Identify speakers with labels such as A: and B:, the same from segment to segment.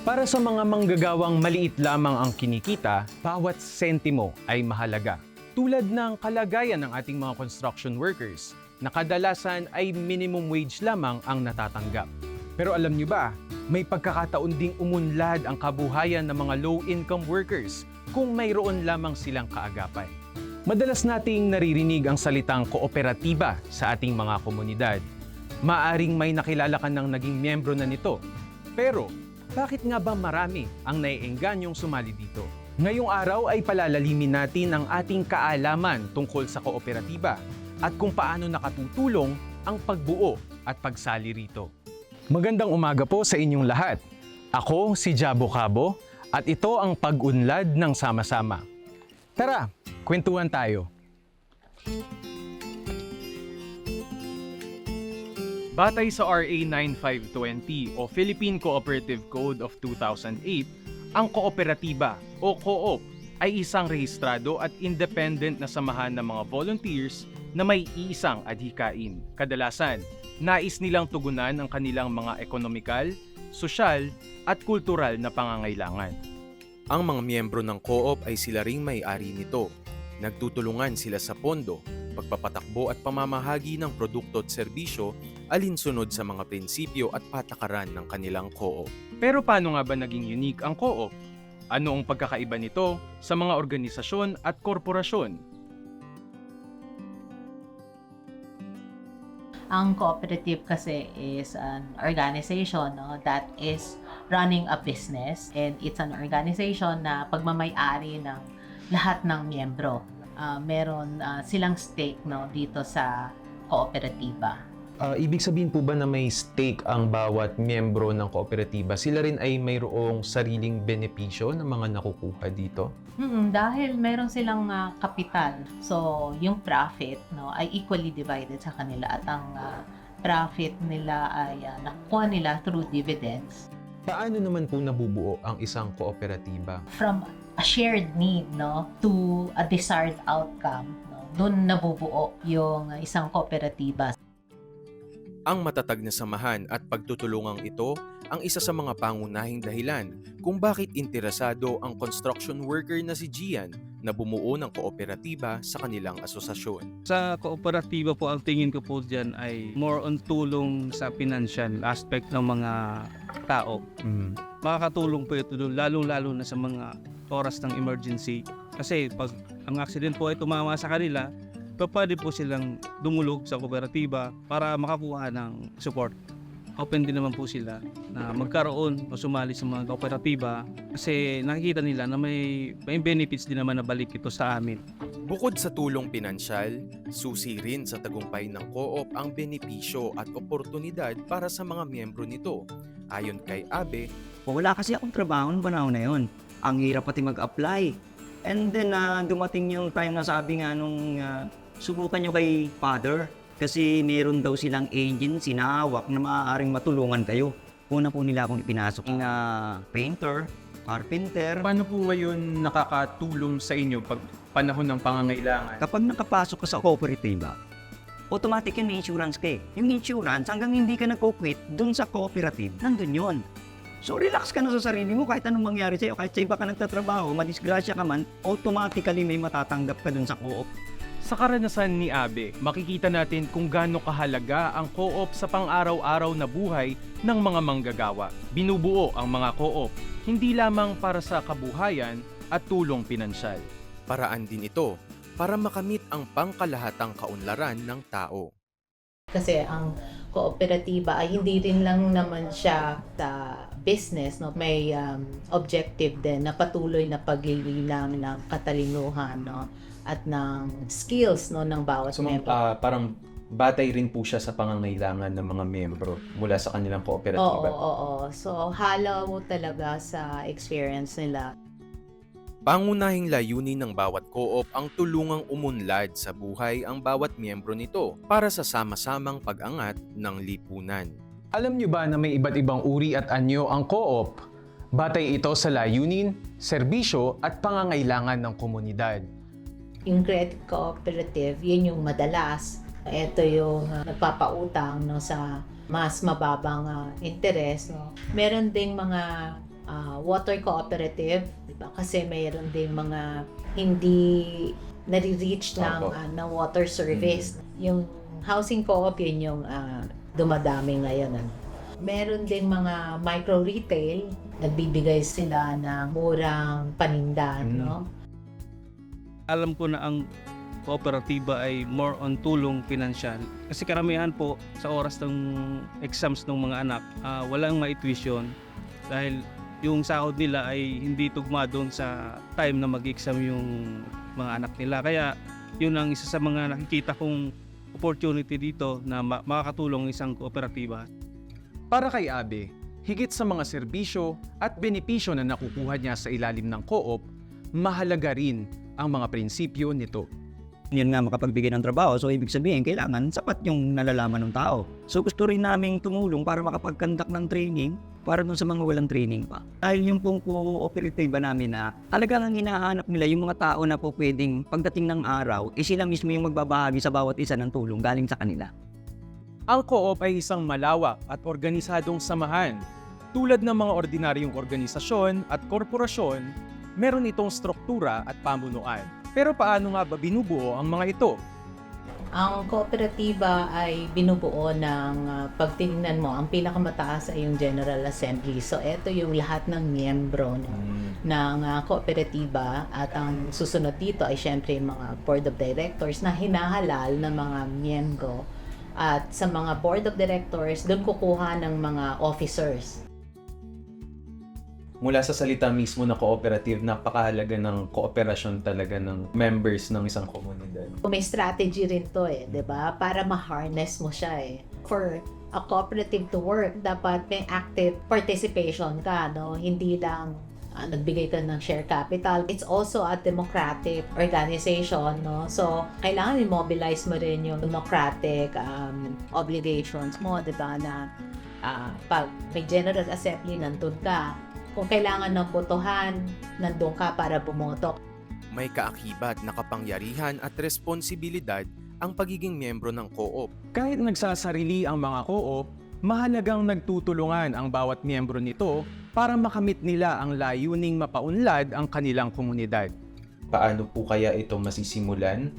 A: Para sa mga manggagawang maliit lamang ang kinikita, bawat sentimo ay mahalaga. Tulad ng kalagayan ng ating mga construction workers, na kadalasan ay minimum wage lamang ang natatanggap. Pero alam niyo ba, may pagkakataon ding umunlad ang kabuhayan ng mga low-income workers kung mayroon lamang silang kaagapay. Madalas nating naririnig ang salitang kooperatiba sa ating mga komunidad. Maaring may nakilala ka ng naging miyembro na nito. Pero, bakit nga ba marami ang naiengganyong sumali dito? Ngayong araw ay palalalimin natin ang ating kaalaman tungkol sa kooperatiba at kung paano nakatutulong ang pagbuo at pagsali rito. Magandang umaga po sa inyong lahat. Ako si Jabo Cabo at ito ang pag-unlad ng sama-sama. Tara, kwentuhan tayo. Batay sa RA 9520 o Philippine Cooperative Code of 2008, ang kooperatiba o co-op ay isang rehistrado at independent na samahan ng mga volunteers na may iisang adhikain. Kadalasan, nais nilang tugunan ang kanilang mga ekonomikal, sosyal at kultural na pangangailangan.
B: Ang mga miyembro ng co-op ay sila ring may-ari nito. Nagtutulungan sila sa pondo, pagpapatakbo at pamamahagi ng produkto at serbisyo alinsunod sa mga prinsipyo at patakaran ng kanilang co-op.
A: Pero paano nga ba naging unique ang co-op? Ano ang pagkakaiba nito sa mga organisasyon at korporasyon?
C: Ang cooperative kasi is an organization no, that is running a business and it's an organization na pagmamay-ari ng lahat ng miyembro. Ah, meron ah, silang stake no, dito sa kooperatiba.
D: Ah, ibig sabihin po ba na may stake ang bawat miyembro ng kooperatiba? Sila rin ay mayroong sariling benepisyo na mga nakukuha dito?
C: Mm, dahil meron silang ah, kapital. So, yung profit no, ay equally divided sa kanila at ang ah, profit nila ay ah, nakuha nila through dividends.
D: Paano naman po nabubuo ang isang kooperatiba?
C: from a shared need no to a desired outcome no doon nabubuo yung isang kooperatiba
B: Ang matatag na samahan at pagtutulungang ito ang isa sa mga pangunahing dahilan kung bakit interesado ang construction worker na si Gian na bumuo ng kooperatiba sa kanilang asosasyon.
E: Sa kooperatiba po, ang tingin ko po dyan ay more on tulong sa financial aspect ng mga tao.
D: Mm.
E: Makakatulong po ito doon, lalong-lalo na sa mga oras ng emergency. Kasi pag ang accident po ay tumama sa kanila, pwede po silang dumulog sa kooperatiba para makakuha ng support. Open din naman po sila na magkaroon o sumali sa mga kooperatiba kasi nakikita nila na may, may benefits din naman na balik ito sa amin.
B: Bukod sa tulong pinansyal, susi rin sa tagumpay ng co-op ang benepisyo at oportunidad para sa mga miyembro nito. Ayon kay Abe,
F: Wala kasi akong trabaho noong panahon na yun. Ang hirap pati mag-apply. And then, ah, dumating yung time na sabi nga nung ah, subukan nyo kay father kasi meron daw silang agency na hawak na maaaring matulungan kayo. Una po nila akong ipinasok na painter, carpenter.
A: Paano po ngayon nakakatulong sa inyo pag panahon ng pangangailangan?
F: Kapag nakapasok ka sa kooperatiba, automatic yun may insurance ka eh. Yung insurance, hanggang hindi ka nagko-quit dun sa cooperative, nandun yun. So relax ka na sa sarili mo kahit anong mangyari sa'yo. Kahit sa iba ka nagtatrabaho, madisgrasya ka man, automatically may matatanggap ka dun sa co-op.
A: Sa karanasan ni Abe, makikita natin kung gaano kahalaga ang co-op sa pang-araw-araw na buhay ng mga manggagawa. Binubuo ang mga co-op hindi lamang para sa kabuhayan at tulong pinansyal.
B: paraan din ito para makamit ang pangkalahatang kaunlaran ng tao.
C: kasi ang kooperatiba ay hindi rin lang naman siya sa business no may um, objective din na patuloy na paglililang ng katalinuhan no at ng skills no ng bawat
D: So,
C: member.
D: ah, parang batay rin po siya sa pangangailangan ng mga miyembro mula sa kanilang
C: Oo,
D: kooperatiba.
C: oo, oo. So, halaw talaga sa experience nila.
B: Pangunahing layunin ng bawat co-op ang tulungang umunlad sa buhay ang bawat miyembro nito para sa sama-samang pag-angat ng lipunan.
A: Alam niyo ba na may iba't ibang uri at anyo ang co-op? Batay ito sa layunin, serbisyo at pangangailangan ng komunidad.
C: Yung credit cooperative, yun yung madalas. Ito yung uh, nagpapautang no, sa mas mababang uh, interest. No. Meron ding mga ah, water cooperative, di ba? Kasi mayroon din mga hindi nare-reach ng, ah, ng water service. Yung housing co-op, yun yung ah, dumadami ngayon. Ano. Meron din mga micro-retail, nagbibigay sila ng murang paninda,
D: Mm.
C: no?
E: Alam ko na ang kooperatiba ay more on tulong pinansyal. Kasi karamihan po sa oras ng exams ng mga anak, ah, walang maituition dahil yung sahod nila ay hindi tugma doon sa time na mag-exam yung mga anak nila. Kaya yun ang isa sa mga nakikita kong opportunity dito na ma- makakatulong ang isang kooperatiba.
A: Para kay Abe, higit sa mga serbisyo at benepisyo na nakukuha niya sa ilalim ng co-op, mahalaga rin ang mga prinsipyo nito.
F: Yun nga makapagbigay ng trabaho. So, ibig sabihin, kailangan sapat yung nalalaman ng tao. So, gusto rin naming tumulong para makapag-conduct ng training para dun sa mga walang training pa. Dahil yung pong cooperative namin na talagang ang hinahanap nila yung mga tao na po pwedeng pagdating ng araw, eh sila mismo yung magbabahagi sa bawat isa ng tulong galing sa kanila.
A: Ang co-op ay isang malawak at organisadong samahan. Tulad ng mga ordinaryong organisasyon at korporasyon, meron itong struktura at pamunuan. Pero paano nga ba binubuo ang mga ito?
C: Ang kooperatiba ay binubuo ng uh, pagtingnan mo, ang pinakamataas ay yung General Assembly. So, ito yung lahat ng miyembro no, ng uh, kooperatiba at ang susunod dito ay syempre yung mga Board of Directors na hinahalal ng mga miyembro at sa mga Board of Directors, doon kukuha ng mga officers.
D: Mula sa salita mismo na cooperative, napakahalaga ng kooperasyon talaga ng members ng isang komunidad.
C: May strategy rin to eh, 'di ba? Para ma-harness mo siya eh. For a cooperative to work, dapat may active participation ka, no? Hindi lang ah, nagbigay ka ng share capital. It's also a democratic organization, no? So, kailangan i-mobilize mo rin yung democratic um, obligations mo, 'di ba? Na ah, pag may General Assembly, nandun ka. Kung kailangan ng botohan, nandun ka para bumoto.
B: May kaakibat na kapangyarihan at responsibilidad ang pagiging miyembro ng co-op.
A: Kahit nagsasarili ang mga co-op, mahalagang nagtutulungan ang bawat miyembro nito para makamit nila ang layuning mapaunlad ang kanilang komunidad.
D: Paano po kaya ito masisimulan?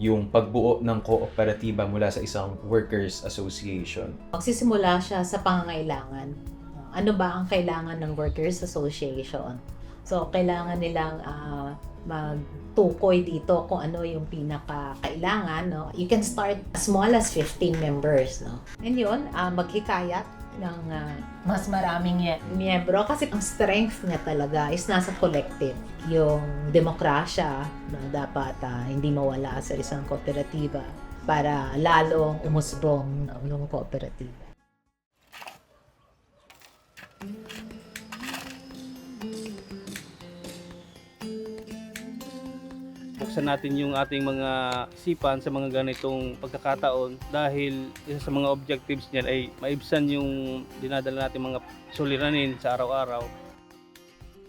D: Yung pagbuo ng kooperatiba mula sa isang workers association.
C: magsisimula siya sa pangangailangan. Ano ba ang kailangan ng Workers Association? So, kailangan nilang ah, magtukoy dito kung ano yung pinaka-kailangan. No? You can start as small as 15 members. No? And yun, ah, maghikayat ng ah, mas maraming ye- miyembro kasi ang strength niya talaga is nasa collective. Yung demokrasya no, dapat ah, hindi mawala sa isang kooperatiba para lalong umusbong yung kooperatiba.
E: Buksan natin yung ating mga isipan sa mga ganitong pagkakataon dahil isa sa mga objectives niyan ay maibsan yung dinadala natin mga suliranin sa araw-araw.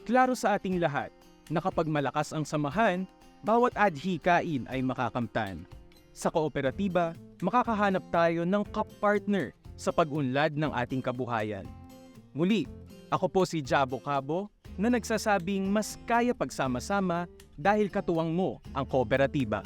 A: Klaro sa ating lahat na kapag malakas ang samahan, bawat adhikain ay makakamtan. Sa kooperatiba, makakahanap tayo ng kapartner sa pag-unlad ng ating kabuhayan. Muli, ako po si Jabo Cabo na nagsasabing mas kaya pagsama-sama dahil katuwang mo ang kooperatiba.